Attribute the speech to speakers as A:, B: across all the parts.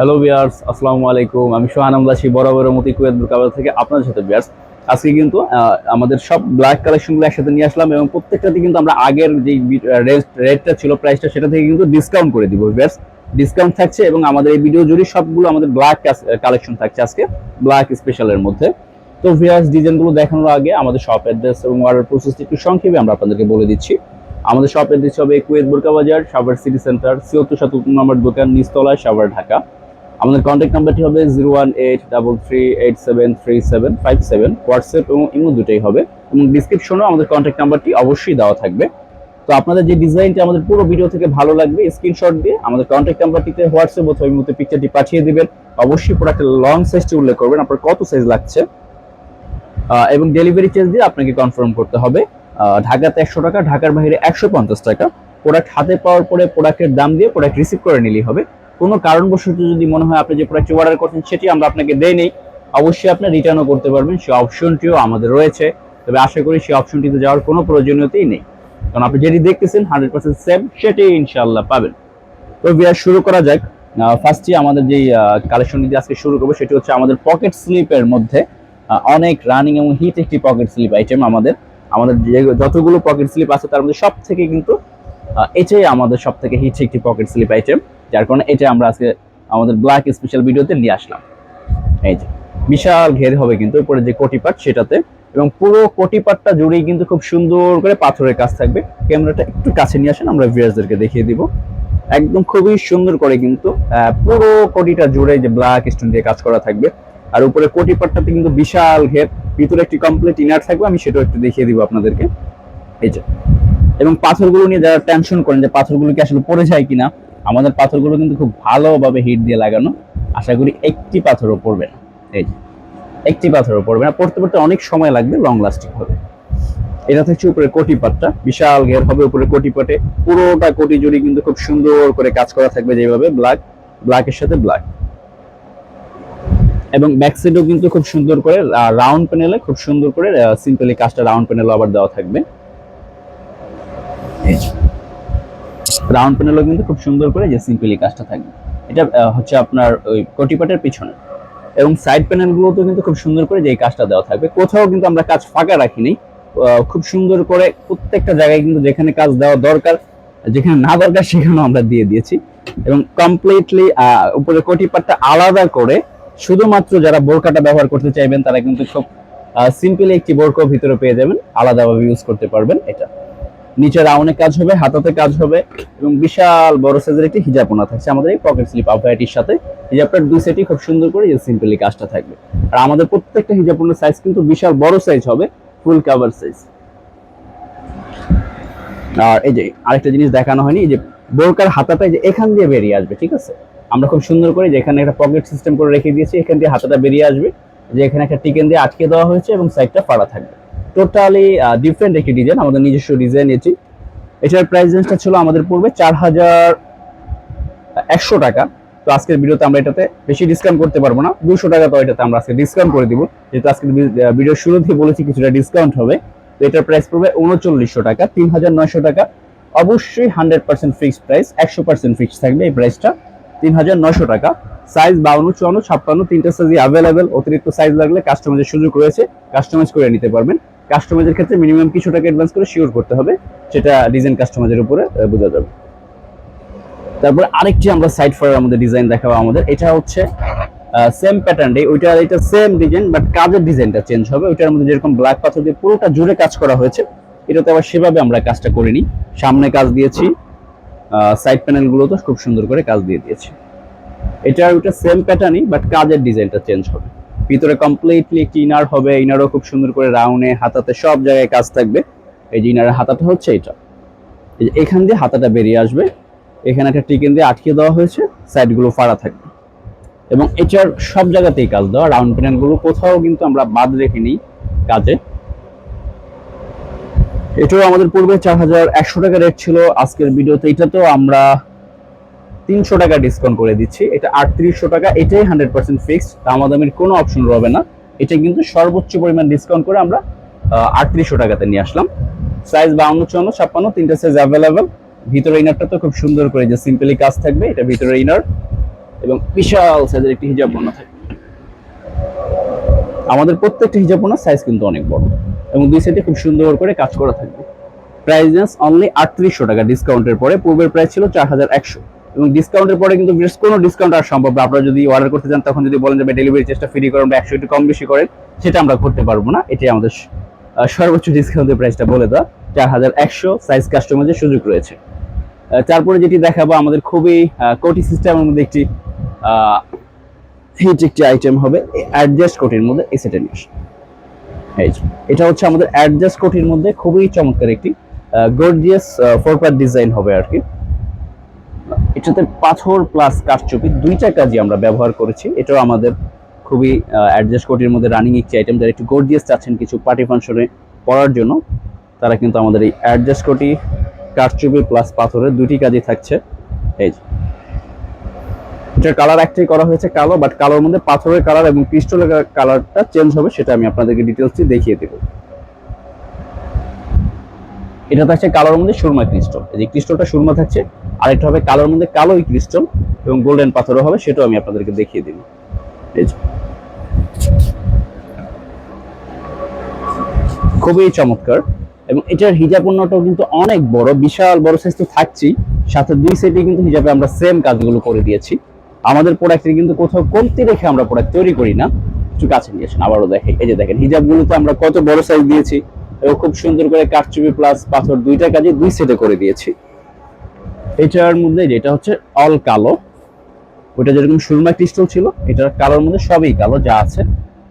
A: Hello বিয়ার্স আসসালামু আলাইকুম আমি সোহান আমদাসি বরাবরের মতো কুয়েত বুরকাবাদ থেকে আপনাদের সাথে বিয়ার্স আজকে কিন্তু আমাদের সব ব্ল্যাক কালেকশনগুলো একসাথে নিয়ে আসলাম এবং প্রত্যেকটাতে কিন্তু আমরা আগের যে রেটটা ছিল প্রাইসটা সেটা থেকে কিন্তু ডিসকাউন্ট করে দিব বিয়ার্স ডিসকাউন্ট থাকছে এবং আমাদের এই ভিডিও জুড়ে সবগুলো আমাদের ব্ল্যাক কালেকশন থাকছে আজকে ব্ল্যাক স্পেশালের মধ্যে। তো ভিয়ার্স ডিজাইনগুলো দেখানোর আগে আমাদের শপ অ্যাড্রেস এবং অর্ডার প্রসেসটি একটু সংক্ষেপে আমরা আপনাদেরকে বলে দিচ্ছি। আমাদের শপ অ্যাড্রেস হবে কুয়েত বোরকা বাজার সাভার সিটি সেন্টার ছিয়াত্তর সাতাত্তর নম্বর দোকান, নিচতলায় সাভার ঢাকা আমাদের কন্ট্যাক্ট নাম্বারটি হবে zero one eight double three eight seven three seven five seven WhatsApp এবং ইমো দুটোই হবে এবং ডিসক্রিপশনেও আমাদের কন্ট্যাক্ট নাম্বারটি অবশ্যই দেওয়া থাকবে। তো আপনাদের যে ডিজাইনটি আমাদের পুরো ভিডিও থেকে ভালো লাগবে স্ক্রিনশট দিয়ে আমাদের কন্ট্যাক্ট নাম্বারটিতে হোয়াটসঅ্যাপ অথবা ইমোতে পিকচারটি পাঠিয়ে দিবেন। অবশ্যই প্রোডাক্টের লং সাইজটি উল্লেখ করবেন, আপনার কত সাইজ লাগছে। এবং ডেলিভারি চার্জ দিয়ে আপনাকে কনফার্ম করতে হবে। ঢাকাতে একশো টাকা, ঢাকার বাইরে একশো পঞ্চাশ টাকা। প্রোডাক্ট হাতে পাওয়ার পরে প্রোডাক্টের দাম দিয়ে প্রোডাক্ট রিসিভ করে নিলেই হবে। কোনো কারণবশত যদি মনে হয় আপনি যে প্রোডাক্টটি অর্ডার করছেন সেটি আমরা আপনাকে দেই নেই অবশ্যই আপনি রিটার্নও করতে পারবেন। সেই অপশনটিও আমাদের রয়েছে। তবে আশা করি সেই অপশনটিতে যাওয়ার কোনো প্রয়োজনীয়তাই নেই। কারণ আপনি যেটি দেখতেছেন হান্ড্রেড পার্সেন্ট সেম সেটাই ইনশাল্লাহ পাবেন। তো বিয়ার শুরু করা যাক। ফার্স্টে আমাদের যেই কালেকশন দিয়ে আজকে শুরু করব, সেটি হচ্ছে আমাদের পকেট স্লিপের মধ্যে অনেক রানিং এবং হিট একটি পকেট স্লিপ আইটেম আমাদের। আমাদের যে যতগুলো পকেট স্লিপ আছে, তার মধ্যে সব থেকে কিন্তু এটাই আমাদের সব থেকে হিট একটি পকেট স্লিপ আইটেম যার কারণে এটা আমরা আজকে আমাদের ব্ল্যাক স্পেশাল ভিডিওতে নিয়ে আসলাম। এই যে, বিশাল ঘের হবে কিন্তু উপরে যে কোটি পাট সেটাতে এবং পুরো কোটি পাটটা জুড়েই কিন্তু খুব সুন্দর করে পাথরের কাজ থাকবে। ক্যামেরাটা একটু কাছে নিয়ে আসেন, আমরা ভিউয়ার্সদেরকে দেখিয়ে দিব। একদম খুবই সুন্দর করে কিন্তু পুরো কোটিটা জুড়ে যে ব্ল্যাক স্টোন দিয়ে কাজ করা থাকবে। আর উপরে কোটি পাটটাতে কিন্তু বিশাল ঘের, ভিতরে একটি কমপ্লিট ইনার থাকবে, আমি সেটাও একটু দেখিয়ে দিব আপনাদেরকে। এই যে, এবং পাথরগুলো নিয়ে যারা টেনশন করেন যে পাথরগুলো কি আসলে পড়ে যায় কিনা আমাদের পাথরগুলো কিন্তু খুব ভালোভাবে হিট দিয়ে লাগানো। আশা করি একটি পাথরও পড়বে না। এই যে, একটি পাথরও পড়বে না। পড়তে পড়তে অনেক সময় লাগবে লং লাস্টিং হবে। এটা থাকছে উপরে কোটি পাটটা বিশাল ঘের হবে উপরে কোটি পাটে পুরোটা কোটি জুড়ে কিন্তু খুব সুন্দর করে কাজ করা থাকবে যেভাবে ব্ল্যাক ব্ল্যাকের সাথে ব্ল্যাক এবং ব্যাক সাইডেও কিন্তু খুব সুন্দর করে রাউন্ড প্যানেলে খুব সুন্দর করে সিম্পলি কাজটা রাউন্ড প্যানেলও আবার দেওয়া থাকবে। রাউন্ড প্যানেলও কিন্তু খুব সুন্দর করে যে সিম্পলি কাজটা থাকবে এটা হচ্ছে আপনার ওই কটিপাটের পিছনে। এবং সাইড প্যানেলগুলোতেও কিন্তু খুব সুন্দর করে যে কাজটা দেওয়া থাকবে। কোথাও কিন্তু আমরা কাজ ফাঁকা রাখিনি খুব সুন্দর করে প্রত্যেকটা জায়গায় কিন্তু যেখানে কাজ দেওয়া দরকার, যেখানে না দরকার সেখানেও আমরা দিয়ে দিয়েছি। এবং কমপ্লিটলি উপরে কটিপাটটা আলাদা করে শুধুমাত্র যারা বোরকাটা ব্যবহার করতে চাইবেন, তারা কিন্তু খুব সিম্পলি একটি বোরকো ভিতরে পেয়ে যাবেন। আলাদাভাবে ইউজ করতে পারবেন এটা। নিচে রাউন্ডে কাজ হবে, হাতাতে কাজ হবে এবং বিশাল বড় সাইজের একটি হিজাপোনা থাকছে আমাদের এই পকেট স্লিপ আফায়াটির সাথে। হিজাবটার দুই সেটই খুব সুন্দর করে যে সিম্পলি কাজটা থাকবে। আর আমাদের প্রত্যেকটা হিজাপোনার সাইজ কিন্তু বিশাল বড় সাইজ হবে ফুল কাভার সাইজ আর এই যে আরেকটা জিনিস দেখানো হয়নি যে বোরকার হাতাটা যে এখান দিয়ে বেরিয়ে আসবে, ঠিক আছে? আমরা খুব সুন্দর করে যে এখানে একটা পকেট সিস্টেম করে রেখে দিয়েছি, এখান দিয়ে হাতাটা বেরিয়ে আসবে, যে এখানে একটা টিকেন দিয়ে আটকে দেওয়া হয়েছে এবং সাইডটা ফাড়া থাকবে। টোটালি ডিফারেন্ট একটি ডিজাইন আমাদের নিজস্ব ডিজাইন এটি। এটার প্রাইস রেঞ্জটা ছিল আমাদের পূর্বে চার হাজার একশো টাকা। তো আজকের ভিডিওতে আমরা এটাতে বেশি ডিসকাউন্ট করতে পারব না। দুশো টাকা তো এটাতে আমরা আজকে ডিসকাউন্ট করে দিব। যেহেতু আজকে ভিডিও শুরুতেই বলেছি কিছুটা ডিসকাউন্ট হবে। তো এটার প্রাইস পড়বে উনচল্লিশশো টাকা, তিন হাজার নয়শো টাকা। অবশ্যই হান্ড্রেড পার্সেন্ট ফিক্সড প্রাইস একশো পার্সেন্ট ফিক্সড থাকবে এই প্রাইসটা তিন হাজার নয়শো টাকা। সাইজ বাউন্ন, চুয়ান্ন, ছাপ্পান্ন, তিনটা সাইজই অ্যাভেলেবেল অতিরিক্ত সাইজ লাগলে কাস্টমাইজের সুযোগ রয়েছে। কাস্টমাইজ করে নিতে পারবেন। কাস্টমাইজের ক্ষেত্রে মিনিমাম কিছু টাকা অ্যাডভান্স করে শিওর করতে হবে, সেটা ডিজাইন কাস্টমাইজের উপরে বোঝা যাবে। তারপরে আরেকটি আমরা সাইড ফয়ার আমাদের ডিজাইন দেখাবো আমাদের, এটা হচ্ছে সেম প্যাটার্ন ওইটা, এটা সেম ডিজাইন বাট কাজের ডিজাইনটা চেঞ্জ হবে। ওইটার মধ্যে যেরকম ব্ল্যাক পাথর দিয়ে পুরোটা জুড়ে কাজ করা হয়েছে, এটাতে আবার সেভাবে আমরা কাজটা করিনি। সামনে কাজ দিয়েছি সাইড প্যানেলগুলো তো খুব সুন্দর করে কাজ দিয়ে দিয়েছি। এটা ওইটা সেম প্যাটার্নই বাট কাজের ডিজাইনটা চেঞ্জ হবে। ভিতরে কমপ্লিটলি একটি ইনার হবে ইনারও খুব সুন্দর করে রাউন্ডে হাতাতে সব জায়গায় কাজ থাকবে। এই যে ইনারের হাতাটা হচ্ছে এটা এই যে এখান দিয়ে হাতাটা বেরিয়ে আসবে। এখানে একটা টিকেন দিয়ে আটকে দেওয়া হয়েছে সাইডগুলো ফাড়া থাকবে। এবং এটার সব জায়গাতেই কাজ দেওয়া রাউন্ড প্যানেলগুলো কোথাও কিন্তু আমরা বাদ রেখিনি কাজে। এটাও আমাদের পূর্বে চার হাজার একশো টাকা রেট ছিল আজকের ভিডিওতে এটা তো আমরা তিনশো টাকা ডিসকাউন্ট করে দিচ্ছি। এটা আটত্রিশশো টাকা, এটাই হান্ড্রেড পার্সেন্ট ফিক্সড দামাদামির কোনো অপশন রবে না। এটা কিন্তু সর্বোচ্চ পরিমাণ ডিসকাউন্ট করে আমরা আটত্রিশশো টাকাতে নিয়ে আসলাম। সাইজ বাউন্ন, চুয়ান্ন, ছাপ্পান্ন, তিনটা সাইজ অ্যাভেলেবেল ভিতরে ইনারটা তো খুব সুন্দর করে যে সিম্পলি কাজ থাকবে, এটা ভিতরে ইনার এবং বিশাল সাইজের একটি হিজাব বোনা থাকে আমাদের প্রত্যেকটা হিজাব বোনার সাইজ কিন্তু অনেক বড় এবং দুই সাইডে খুব সুন্দর করে কাজ করা থাকবে। প্রাইস অনলি আটত্রিশশো টাকা ডিসকাউন্টের পরে পূর্বের প্রাইস ছিল চার হাজার একশো। এবং ডিসকাউন্টের পরে কিন্তু বেশ কোনো ডিসকাউন্ট আর সম্ভব না। আপনারা যদি অর্ডার করতে চান, তখন যদি বলেন যে ডেলিভারি চার্জটা ফ্রি করেন বা একশো একটু কম বেশি করেন, সেটা আমরা করতে পারব না। এটাই আমাদের সর্বোচ্চ ডিসকাউন্টের প্রাইসটা বলে দেওয়া। চার হাজার একশো সাইজ কাস্টমাইজের সুযোগ রয়েছে। তারপরে যেটি দেখাবো, আমাদের খুবই কোটি সিস্টেমের মধ্যে একটি হিট একটি আইটেম হবে অ্যাডজাস্ট কোটির মধ্যে এই সেটা নিয়ে এই এটা হচ্ছে আমাদের অ্যাডজাস্ট কোটির মধ্যে খুবই চমৎকার একটি গর্জিয়াস ফোর পার্ট ডিজাইন হবে আর কি। এটাতে পাথর প্লাস কাঠচুপি দুইটা কাজই আমরা ব্যবহার করেছি। এটাও আমাদের খুবই অ্যাডজাস্ট কোটির মধ্যে রানিং একটি আইটেম যারা একটু গর্জিয়াস চাচ্ছেন কিছু পার্টি ফাংশনে পড়ার জন্য, তারা কিন্তু আমাদের এই অ্যাডজাস্ট কোটি কাঠচুপি প্লাস পাথরের দুটি কাজই থাকছে। এই যে। এটার কালার একটাই করা হয়েছে কালো বাট কালোর মধ্যে পাথরের কালার এবং ক্রিস্টালের কালারটা চেঞ্জ হবে, সেটা আমি আপনাদেরকে ডিটেলসটি দেখিয়ে দেবো। এটা থাকছে কালোর মধ্যে সুরমা ক্রিস্টাল। এই যে ক্রিস্টালটা সুরমা থাকছে, আরেকটা হবে কালোর মধ্যে কালোই ক্রিস্টাল এবং গোল্ডেন পাথরও হবে, সেটাও আমি আপনাদেরকে দেখিয়ে দিব খুবই চমৎকার এবং এটার হিজাব পণ্যটাও কিন্তু অনেক বড়, বিশাল বড় সাইজ তো থাকছেই। সাথে দুই সেটে কিন্তু হিজাবে আমরা সেম কাজগুলো করে দিয়েছি। আমাদের প্রোডাক্টে কিন্তু কোথাও কমতি রেখে আমরা প্রোডাক্ট তৈরি করি না। একটু কাছে নিয়ে আসেন, আবারও দেখেন। এই যে দেখেন, হিজাবগুলোতে আমরা কত বড় সাইজ দিয়েছি। এবং খুব সুন্দর করে কাঠচুপি প্লাস পাথর দুইটা কাজে দুই সেটে করে দিয়েছি। এটার মধ্যে যেটা হচ্ছে অল কালো। ওটা যেরকম সুরমা ক্রিস্টাল ছিল, এটার কালোর মধ্যে সবই কালো, যা আছে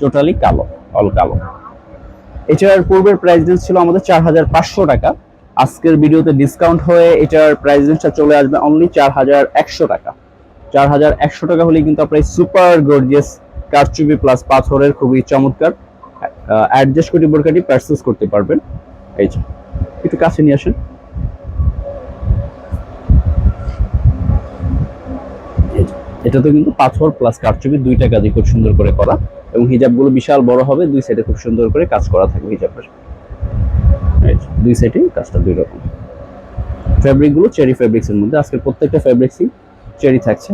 A: টোটালি কালো অল কালো। এটার পূর্বের প্রাইস রেঞ্জ ছিল আমাদের চার হাজার পাঁচশো টাকা। আজকের ভিডিওতে ডিসকাউন্ট হয়ে এটার প্রাইস রেঞ্জটা চলে আসবে অনলি চার হাজার একশো টাকা। চার হাজার একশো টাকা হলে কিন্তু আপনার সুপার গর্জিয়াস কারচুপি প্লাস পাথরের খুবই চমৎকার। অ্যাডজাস্ট করে বোরকাটি পারচেস করতে পারবেন। এই যে, একটু কাছে নিয়ে আসেন। এটাতে কিন্তু পাথর প্লাস কারচুপি দুইটা কাজই খুব সুন্দর করে করা। এবং হিজাবগুলো বিশাল বড় হবে, দুই সাইডে খুব সুন্দর করে কাজ করা থাকবে হিজাবের। দুই সাইডে কাজটা দুই রকম। ফ্যাব্রিকগুলো চেরি ফ্যাব্রিক্সের মধ্যে। আজকে প্রত্যেকটা ফ্যাব্রিক্সই চেরি থাকছে।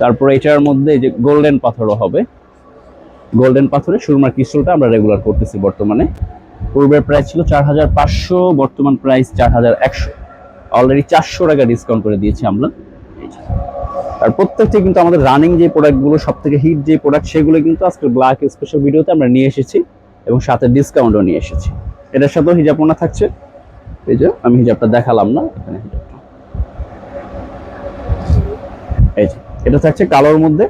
A: তারপরে এটার মধ্যে যে গোল্ডেন পাথরও হবে। গোল্ডেন পাথরে সুরমার ক্রিস্টালটা আমরা রেগুলার করতেছি বর্তমানে। পূর্বের প্রাইস ছিল চার হাজার পাঁচশো, বর্তমান প্রাইস চার হাজার একশো। অলরেডি চারশো টাকা ডিসকাউন্ট করে দিয়েছি আমরা। আর প্রত্যেকটা কিন্তু আমাদের রানিং যে প্রোডাক্টগুলো সব থেকে হিট যে প্রোডাক্ট সেগুলো কিন্তু আজকে ব্ল্যাক স্পেশাল ভিডিওতে আমরা নিয়ে এসেছি এবং সাথে ডিসকাউন্টও নিয়ে এসেছি। এটার সাথেও হিজাব হিজাবনা থাকছে। এই যে, আমি হিজাবটা দেখালাম না, এখানে হিজাবটা এই যে, এটা থাকছে কালোর মধ্যে।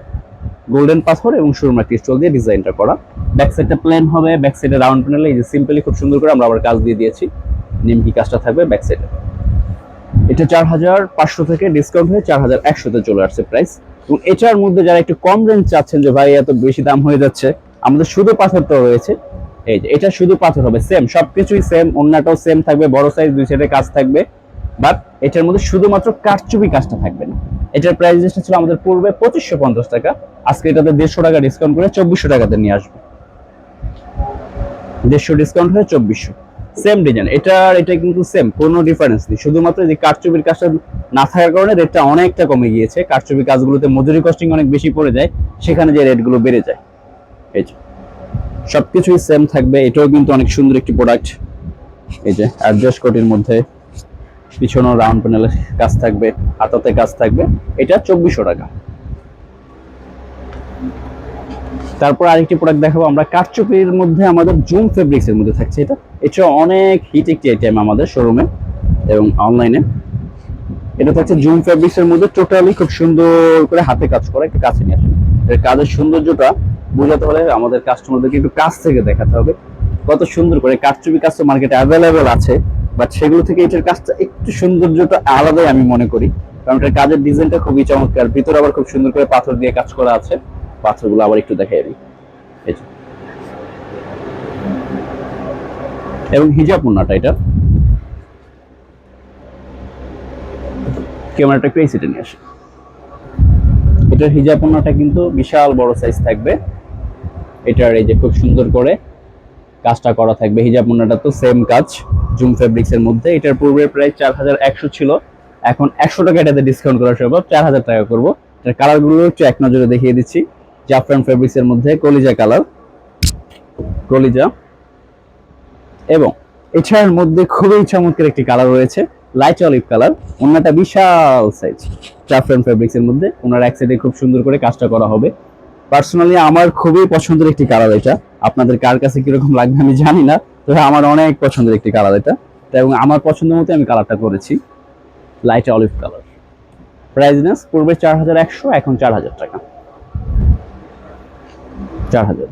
A: গোল্ডেন পাথর এবং সুরমা ক্রিস্টাল দিয়ে ডিজাইনটা করা। ব্যাক সাইডটা প্লেন হবে ব্যাক সাইডে রাউন্ড প্যানেলে এই যে সিম্পলি খুব সুন্দর করে আমরা আবার কাজ দিয়ে দিয়েছি। নিমকি কাজটা থাকবে ব্যাক সাইডে এটা চার হাজার পাঁচশো থেকে ডিসকাউন্ট হয়ে চার হাজার একশোতে চলে আসছে প্রাইস এবং এটার মধ্যে যারা একটু কম রেঞ্জ চাচ্ছেন যে, ভাই, এত বেশি দাম হয়ে যাচ্ছে। আমাদের শুধু পাথরটাও রয়েছে। এই যে, এটা শুধু পাথর হবে সেম সবকিছুই সেম অন্যটাও সেম থাকবে, বড় সাইজ দুই সাইডে কাজ থাকবে। বাট এটার মধ্যে শুধুমাত্র কারচুপি কাজটা থাকবে না। এটার প্রাইস লিস্টটা ছিল আমাদের পূর্বে পঁচিশশো পঞ্চাশ টাকা। আজকে এটাতে দেড়শো টাকা ডিসকাউন্ট করে চব্বিশশো টাকাতে নিয়ে আসবে। দেড়শো ডিসকাউন্ট হয়ে চব্বিশশো। সেম ডিজাইন এটা আর এটা কিন্তু সেম কোনো ডিফারেন্স নেই। শুধুমাত্র যে কারচুপির কাজটা না থাকার কারণে রেটটা অনেকটা কমে গিয়েছে। কারচুপি কাজগুলোতে মজুরি কস্টিং অনেক বেশি পড়ে যায়। সেখানে যে রেটগুলো বেড়ে যায়। এই যে, সবকিছুই সেম থাকবে। এটাও কিন্তু অনেক সুন্দর একটি প্রোডাক্ট এই যে অ্যাডজাস্ট কোটির মধ্যে পিছনেও রাউন্ড প্যানেলে কাজ থাকবে, হাতাতে কাজ থাকবে। এটা চব্বিশশো টাকা। তারপর আরেকটি প্রোডাক্ট দেখাবো, আমরা কারচুপির মধ্যে আমাদের জুম ফেব্রিক্স এর মধ্যে থাকছে এটা। এটা অনেক হিট একটি আইটেম আমাদের শোরুমে এবং অনলাইনে এটা থাকছে জুম ফেব্রিক্স এর মধ্যে টোটালি খুব সুন্দর করে হাতে কাজ করা একটু কাছে নিয়ে আসুন। এর কাজের সৌন্দর্যটা বোঝাতে হলে আমাদের কাস্টমারদেরকে একটু কাছ থেকে দেখাতে হবে। কত সুন্দর করে কারচুপি কাজ তো মার্কেটে অ্যাভেলেবেল আছে। বাট সেগুলো থেকে এটার কাজটা একটু সৌন্দর্যটা আলাদাই আমি মনে করি। কারণ এটার কাজের ডিজাইনটা খুবই চমৎকার। ভিতরে আবার খুব সুন্দর করে পাথর দিয়ে কাজ করা আছে। পাথরগুলো আবার একটু দেখাই দিই। এবং হিজাব মুন্নাটা এটা। ক্যামেরাটা একটু এই নিয়ে আসে। এটার হিজাব মুন্নাটা কিন্তু বিশাল বড় সাইজ থাকবে। এটার এই যে খুব সুন্দর করে কাজটা করা থাকবে। হিজাব মুন্নাটা তো সেম কাজ। জুম ফেব্রিক্স এর মধ্যে। এটার পূর্বের প্রাইস চার হাজার একশো ছিল। এখন একশো টাকা এটাতে ডিসকাউন্ট করা সম্ভব চার হাজার টাকা করব। এটার কালারগুলো একটু এক নজরে দেখিয়ে দিচ্ছি। জাফরান ফেব্রিক্স এর মধ্যে কলিজা কালার কলিজা। এবং এছাড়ার মধ্যে খুবই চমৎকার একটি কালার রয়েছে লাইট অলিভ কালার ওনাটা বিশাল সাইজ জাফরান ফেব্রিক্স এর মধ্যে ওনার এক সাইডে খুব সুন্দর করে কাজটা করা হবে। পার্সোনালি আমার খুবই পছন্দের একটি কালার এটা। আপনাদের কার কাছে কীরকম লাগবে আমি জানি না। তবে আমার অনেক পছন্দের একটি কালার এটা। এবং আমার পছন্দ মতো আমি কালারটা করেছি। লাইট অলিভ কালার প্রাইজনেস পূর্বে চার হাজার একশো, এখন চার হাজার টাকা। চার হাজার।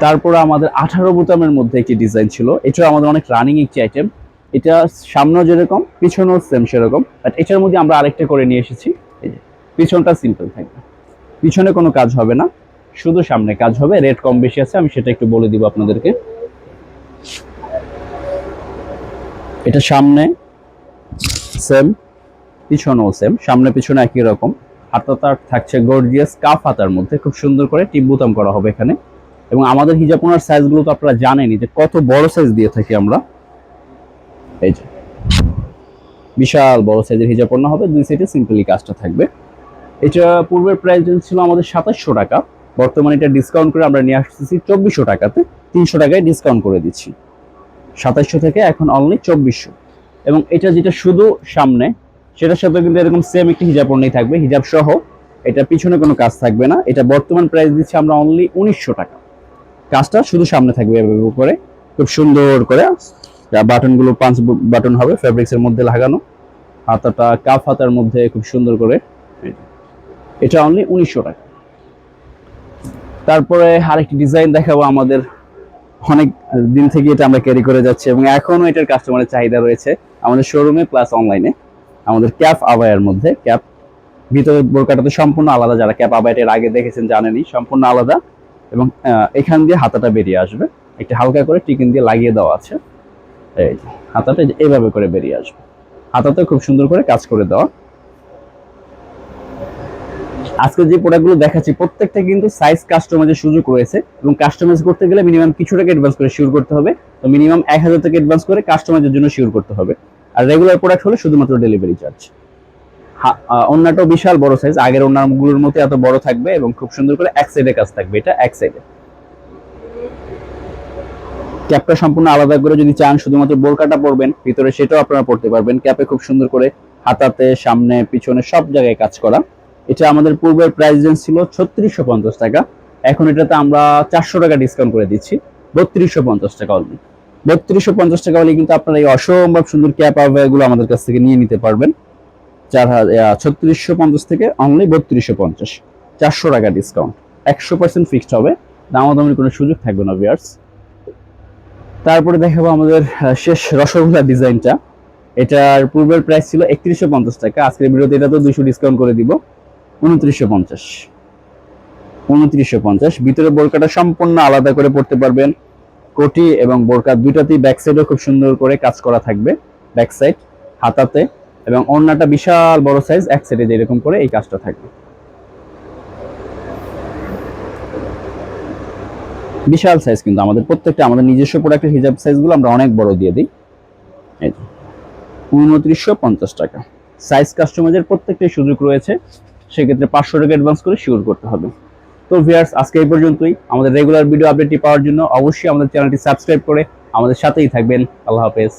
A: তারপরে আমাদের আঠারো বোতামের মধ্যে একটি ডিজাইন ছিল। এটা আমাদের অনেক রানিং একটি আইটেম এটা সামনেও যেরকম, পিছনেও সেম সেরকম। বাট এটার মধ্যে আমরা আরেকটা করে নিয়ে এসেছি। এই যে, পিছনটা সিম্পল থাকবে। পিছনে কোনো কাজ হবে না। শুধু সামনে কাজ হবে। রেট কম বেশি আছে, আমি সেটা একটু বলে দিব আপনাদেরকে। এটা সামনে সেম পিছনেও সেম সামনে পিছনে একই রকম। হাতাটা থাকছে গর্জিয়াস কাফ হাতার মধ্যে, খুব সুন্দর করে টিপ করা হবে এখানে। এবং আমাদের হিজাপোনার সাইজগুলো তো আপনারা জানেনই যে কত বড় সাইজ দিয়ে থাকি আমরা। এই যে, বিশাল বড় সাইজের হিজাপোনা হবে, দুই সাইডে সিম্পলি কাজটা থাকবে। এটা পূর্বের প্রাইস রেঞ্জ ছিল আমাদের সাতাশশো টাকা। বর্তমানে এটা ডিসকাউন্ট করে আমরা নিয়ে আসতেছি চব্বিশশো টাকাতে। তিনশো টাকায় ডিসকাউন্ট করে দিচ্ছি। সাতাশশো থেকে এখন অনলি চব্বিশশো। এবং এটা যেটা শুধু সামনে, সেটার সাথে কিন্তু এরকম সেম একটি হিজাব নেই থাকবে। হিজাব সহ এটা পিছনে কোনো কাজ থাকবে না। এটা বর্তমান প্রাইস দিচ্ছি আমরা অনলি উনিশশো টাকা। কাজটা শুধু সামনে থাকবে এভাবে করে। খুব সুন্দর করে বাটনগুলো পাঁচ বাটন হবে ফ্যাব্রিক্স এর মধ্যে লাগানো। হাতাটা কাফ হাতার মধ্যে খুব সুন্দর করে। এটা অনলি উনিশশো টাকা। তারপরে আরেকটি ডিজাইন দেখাবো আমাদের অনেক দিন থেকে এটা আমরা ক্যারি করে যাচ্ছি এবং এখনও এটার কাস্টমারের চাহিদা রয়েছে আমাদের শোরুমে প্লাস অনলাইনে আমাদের ক্যাপ আবায়ের মধ্যে। ক্যাপ ভিতরের বোরকাটা তো সম্পূর্ণ আলাদা। যারা ক্যাপ আবায়াটের আগে দেখেছেন, জানেনই, সম্পূর্ণ আলাদা। এবং এখান দিয়ে হাতাটা বেরিয়ে আসবে। একটু হালকা করে টিকিন দিয়ে লাগিয়ে দেওয়া আছে। এই হাতাটা এই এইভাবে করে বেরিয়ে আসবে। হাতাতে খুব সুন্দর করে কাজ করে দেওয়া। আজকে যে প্রোডাক্টগুলো দেখাচ্ছি, প্রত্যেকটা কিন্তু সাইজ কাস্টমাইজের সুযোগ রয়েছে এবং কাস্টমাইজ করতে গেলে মিনিমাম কিছু টাকা অ্যাডভান্স করে শিওর করতে হবে। তো মিনিমাম এক হাজার টাকা অ্যাডভান্স করে কাস্টমাইজের জন্য শিওর করতে হবে। আর রেগুলার প্রোডাক্ট হলে শুধুমাত্র ডেলিভারি চার্জ অন্যটাও বিশাল বড় সাইজ আগের অন্যগুলোর মতো এত বড় থাকবে এবং খুব সুন্দর করে এক সাইডে কাজ থাকবে, এটা এক সাইডে ক্যাপটা সম্পূর্ণ আলাদা করে যদি চান, শুধুমাত্র বোরকাটা পরবেন, ভিতরে সেটাও আপনারা পড়তে পারবেন। ক্যাপে খুব সুন্দর করে হাতাতে, সামনে, পিছনে সব জায়গায় কাজ করা। এটা আমাদের পূর্বের প্রাইস রেঞ্জ ছিল ছত্রিশশো পঞ্চাশ টাকা। এখন এটাতে আমরা চারশো টাকা ডিসকাউন্ট করে দিচ্ছি, বত্রিশশো পঞ্চাশ টাকা অনলি বত্রিশশো পঞ্চাশ টাকা হলে কিন্তু আপনারা এই অসম্ভব সুন্দর ক্যাপগুলো আমাদের কাছ থেকে নিয়ে নিতে পারবেন। চার হাজার ছত্রিশশো পঞ্চাশ থেকে অনলি বত্রিশশো পঞ্চাশ, চারশো টাকা ডিসকাউন্ট একশো পার্সেন্ট ফিক্সড হবে, দামাদামির কোনো সুযোগ থাকবে না বিয়ার্স তারপরে দেখাবো আমাদের শেষ রসগোল্লা ডিজাইনটা এটার পূর্বের প্রাইস ছিল একত্রিশশো পঞ্চাশ টাকা, আজকের ভিডিওতে এটা তো দুইশো ডিসকাউন্ট করে দিব। উনত্রিশশো ভিতরে বোরকাটা সম্পূর্ণ আলাদা করে পড়তে পারবেন। কোটি এবং বোরকা দুইটাতেই ব্যাক সাইডও খুব সুন্দর করে কাজ করা থাকবে ব্যাক সাইড হাতাতে এবং অন্যটা বিশাল বড় সাইজ এক সাইডে যেরকম করে এই কাজটা থাকবে। বিশাল সাইজ কিন্তু আমাদের প্রত্যেকটা, আমাদের নিজস্ব প্রোডাক্টের হিজাব সাইজগুলো আমরা অনেক বড় দিয়ে দিই। এই যে, উনত্রিশশো পঞ্চাশ টাকা। সাইজ কাস্টমাইজের প্রত্যেকটাই সুযোগ রয়েছে। সেক্ষেত্রে পাঁচশো টাকা অ্যাডভান্স করে শিওর করতে হবে। তো ভিয়ার্স আজকে এই পর্যন্তই। আমাদের রেগুলার ভিডিও আপডেটটি পাওয়ার জন্য অবশ্যই আমাদের চ্যানেলটি সাবস্ক্রাইব করে আমাদের সাথেই থাকবেন। আল্লাহ হাফেজ।